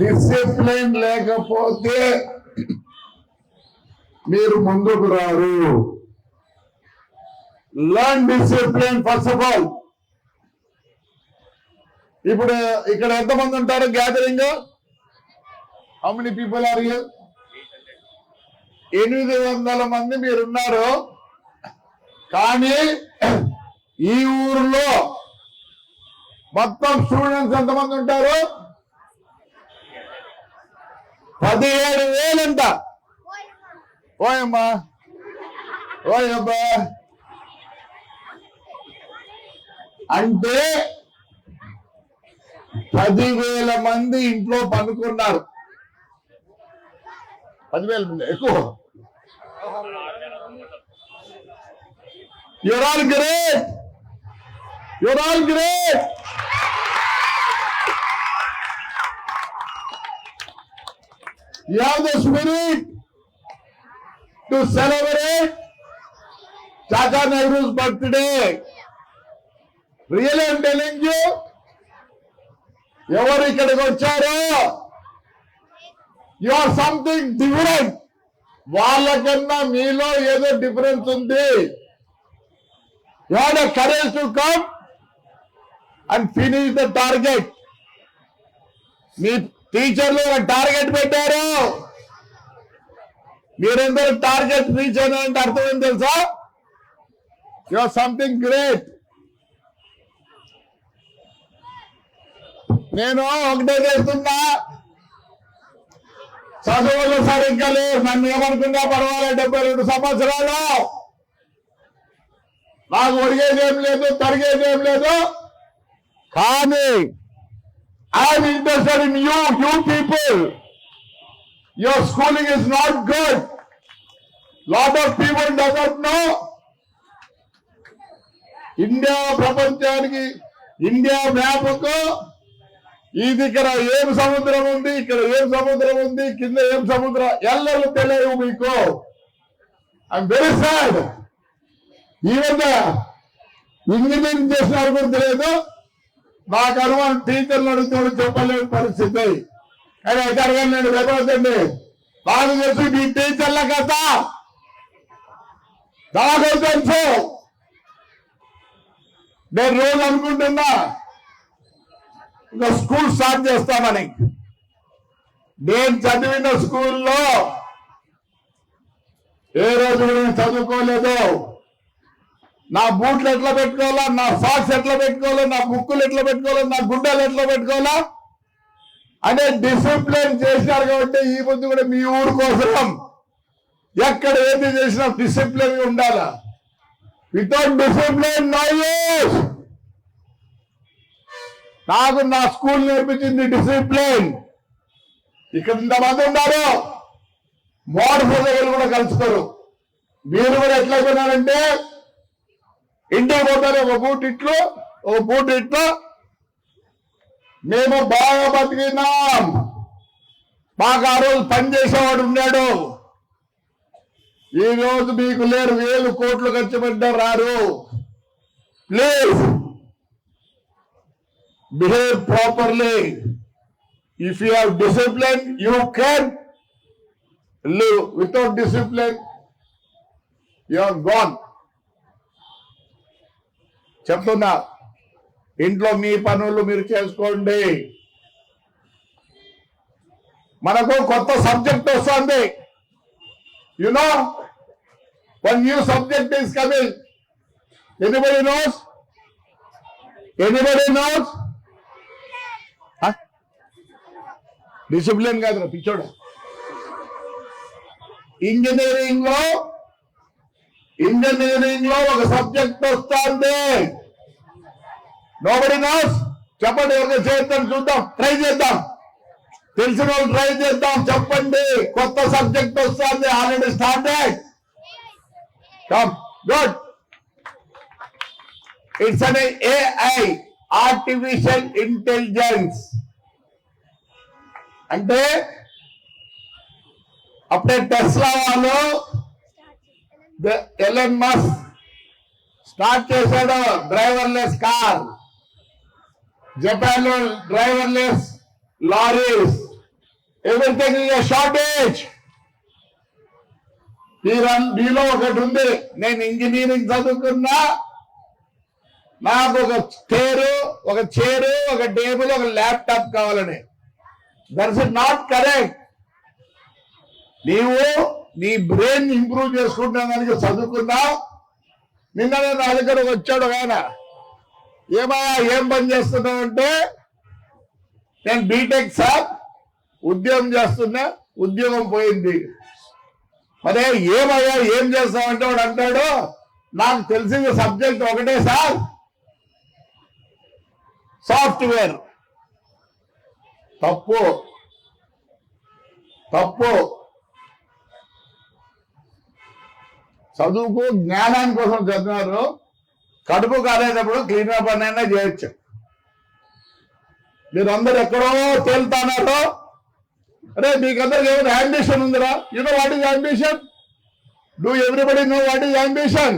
Discipline లేకపోతే మీరు ముందుకు రారు. Learn discipline first of all ఇప్పుడు ఇక్కడ ఎంతమంది ఉంటారు gathering how many people are you ఎనిమిది వందల మంది మీరున్నారు. కానీ ఈ ఊర్లో మొత్తం స్టూడెంట్స్ ఎంతమంది ఉంటారు? పదిహేడు వేలంట. ఓయమ్మా. ఓయబ్బా అంటే పదివేల మంది ఇంట్లో పనుకున్నారు పదివేల మంది? ఎక్కువ? You are all great you are all great You have the spirit to celebrate Chacha Nehru's birthday. Really, I'm telling you, ఎవరు ఇక్కడికి వచ్చారో యు ఆర్ సంథింగ్ డిఫరెంట్ వాళ్ళకన్నా మీలో ఏదో డిఫరెన్స్ ఉంది you had a courage to come and finish the target మీ టీచర్లు ఒక target పెట్టారు. మీరందరూ టార్గెట్ రీచ్ అంటే అర్థం ఏం తెలుసా? You are something great. నేను ఒకటే చేస్తున్నా చదువులు సరిగ్గా లేవు. నన్ను ఏమనుకున్నా పర్వాలేదు. డెబ్బై రెండు సంవత్సరాలు. నాకు ఒడిగేది ఏం లేదు తరిగేది ఏం లేదు. కానీ I'm interested in you, you people your schooling is not good lot of people doesn't know India ప్రపంచానికి ఇండియా మ్యాప్కు ఇది ఇక్కడ ఏం సముద్రం ఉంది ఇక్కడ ఏం సముద్రం ఉంది కింద ఏం సముద్రం ఎల్లలు తెలియవు మీకు. I'm very sad even engineering చేసిన కూడా తెలియదు. మా అనుమానం టీచర్లు అడుగుతాడు చెప్పలేని పరిస్థితి. కానీ అయితే అడగండి నేను వెళ్ళవద్దండి బాగా తెలుసు మీ టీచర్ల కథ. నాకు తెలుసు. నేను రోజు అనుకుంటున్నా ఒక స్కూల్ స్టార్ట్ చేస్తామని. నేను చదివిన స్కూల్లో ఏ రోజు కూడా నేను చదువుకోలేదు. నా బూట్లు ఎట్లా పెట్టుకోవాలా? నా సాక్స్ ఎట్లా పెట్టుకోవాలా? నా బుక్కులు ఎట్లా పెట్టుకోవాలా? నా గుండెలు ఎట్లా పెట్టుకోవాలా? అనే డిసిప్లిన్ చేసినారు కాబట్టి ఈ పొద్దు కూడా మీ ఊరు కోసం ఎక్కడ ఏది చేసినా డిసిప్లిన్ ఉండాలా. వితౌట్ డిసిప్లిన్ నో యూస్ నాకు నా స్కూల్ నేర్పించింది డిసిప్లిన్ ఇక్కడ ఇంతమంది ఉన్నారు. మోడల్ కూడా కలుసుకోరు మీరు కూడా ఎట్లా అయిపోయినారంటే ఇండియా పోతారు ఒక బూట్ ఇట్లు ఒక బూట్ ఇట్లు. మేము బాగా బతికినాం. మాకు ఆ రోజు పనిచేసేవాడు ఉన్నాడు. ఈ రోజు మీకు లేరు వేలు కోట్లు ఖర్చు పెట్టారు రారు please behave properly. If you have discipline you can live without discipline you have చెప్తున్నా ఇంట్లో మీ పనులు మీరు చేసుకోండి. మనకు కొత్త సబ్జెక్ట్ వస్తుంది. You know one new subject is coming anybody knows anybody knows discipline కాదు పిచ్చోడు. ఇంజనీరింగ్లో ఇంజనీరింగ్లో ఒక సబ్జెక్ట్ వస్తుంది. నోబడి నోస్ చెప్పండి ఎవరికి చేద్దాం చూద్దాం ట్రై చేద్దాం. తెలిసిన వాళ్ళు ట్రై చేద్దాం చెప్పండి. కొత్త సబ్జెక్ట్ వస్తుంది already started come good it's an AI artificial intelligence అంటే అప్పుడే టెస్లా వాళ్ళు ఎల్ఎన్ మస్ స్టార్ట్ చేశాడు డ్రైవర్లెస్ కార్ జపాన్లో driverless lorries everything is shortage మీలో ఒకటి ఉంది. నేను ఇంజనీరింగ్ చదువుకున్నా. నాకు ఒక చైరు ఒక చైరు ఒక టేబుల్ ఒక ల్యాప్టాప్ కావాలని. దట్స్ ఇట్ నాట్ కరెక్ట్ నీవు నీ బ్రెయిన్ ఇంప్రూవ్ చేసుకుంటున్నానికి చదువుకున్నావు. నిన్న నా దగ్గర వచ్చాడు ఆయన. ఏమయ్యా ఏం పని చేస్తున్నావు అంటే నేను బీటెక్ సార్ ఉద్యోగం చేస్తున్నా ఉద్యోగం పోయింది. మరే ఏమయ్యా ఏం చేస్తామంటే వాడు అంటాడు నాకు తెలిసిన సబ్జెక్ట్ ఒకటే సార్ సాఫ్ట్వేర్. తప్పు. తప్పు. చదువుకు జ్ఞానాని కోసం చదివారు. కడుపు కాలేటప్పుడు క్లీన్ పని అయినా చేయొచ్చు. మీరందరూ ఎక్కడో తేలుతానారో? అరే మీకందరికి ఏమైనా అంబిషన్ ఉందిరా? You know what is ambition do everybody know what is ambition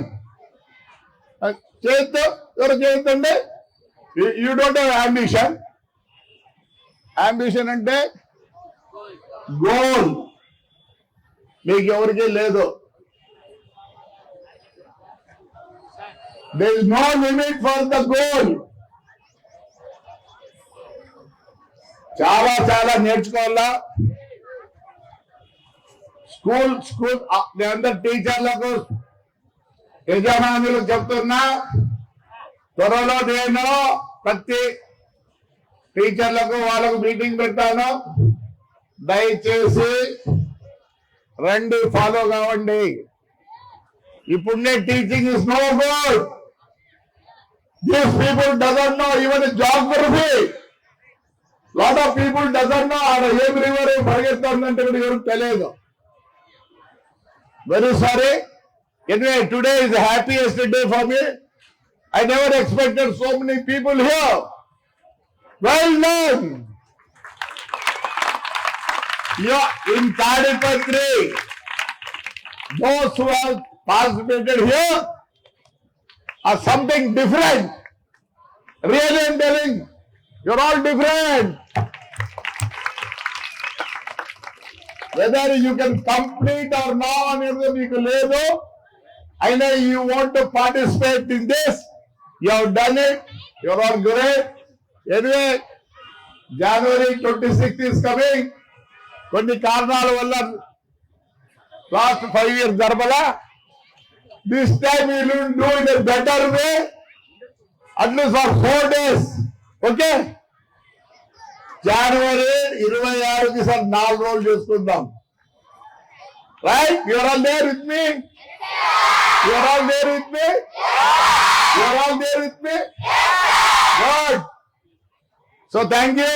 చేయొద్దు ఎవరు చేయొద్దండి you don't have ambition ambition అంటే గోల్ మీకు ఎవరికి లేదు. There is no limit for the goal. చాలా చాలా నేర్చుకోవాలా? స్కూల్ స్కూల్ అందరు టీచర్లకు యజమానులకు చెప్తున్నా త్వరలో నేను ప్రతి టీచర్లకు వాళ్ళకు మీటింగ్ పెట్టాను దయచేసి రండి ఫాలో కావండి. ఇప్పుడునే teaching is no good these people doesn't know even geography lot of people doesn't know ఆడ ఏం రివర్ పరిగెత్తుందంటే కూడా ఎవరికి తెలియదు. Very sorry anyway today is happiest day for me I never expected so many people here well done in Tadipatri those who have participated here are something different. Really, I'm telling, you're all different. Whether you can complete or not అనేది మీకు లేదు అయినా you want to participate in this, you have done it, you're all great. Anyway, January 26th is coming. కొన్ని కారణాల వల్ల last five years జరపలా this time you do in better way at least for four days okay జనవరి ఇరవై ఆరుకి sir నాలుగు రోజులు చేసుకుందాం. Right your all there with me your all there with me your all there with me good so thank you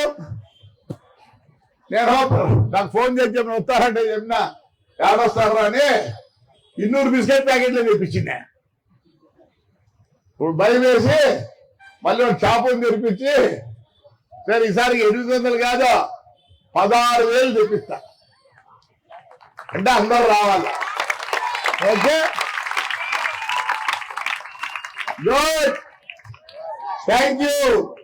నేను నాకు phone చేసి చెప్పిన వస్తారంటే చెప్పిన. ఏడొస్తారు అని? ఇన్నూరు బిస్కెట్ ప్యాకెట్లు తెప్పించింది ఇప్పుడు భయం వేసి మళ్ళీ ఒక షాపుని తెరిపించి సరే ఈసారి ఎనిమిది వందలు కాదు పదహారు వేలు తెప్పిస్తా. అంటే అందరు రావాలి. ఓకే? Good thank you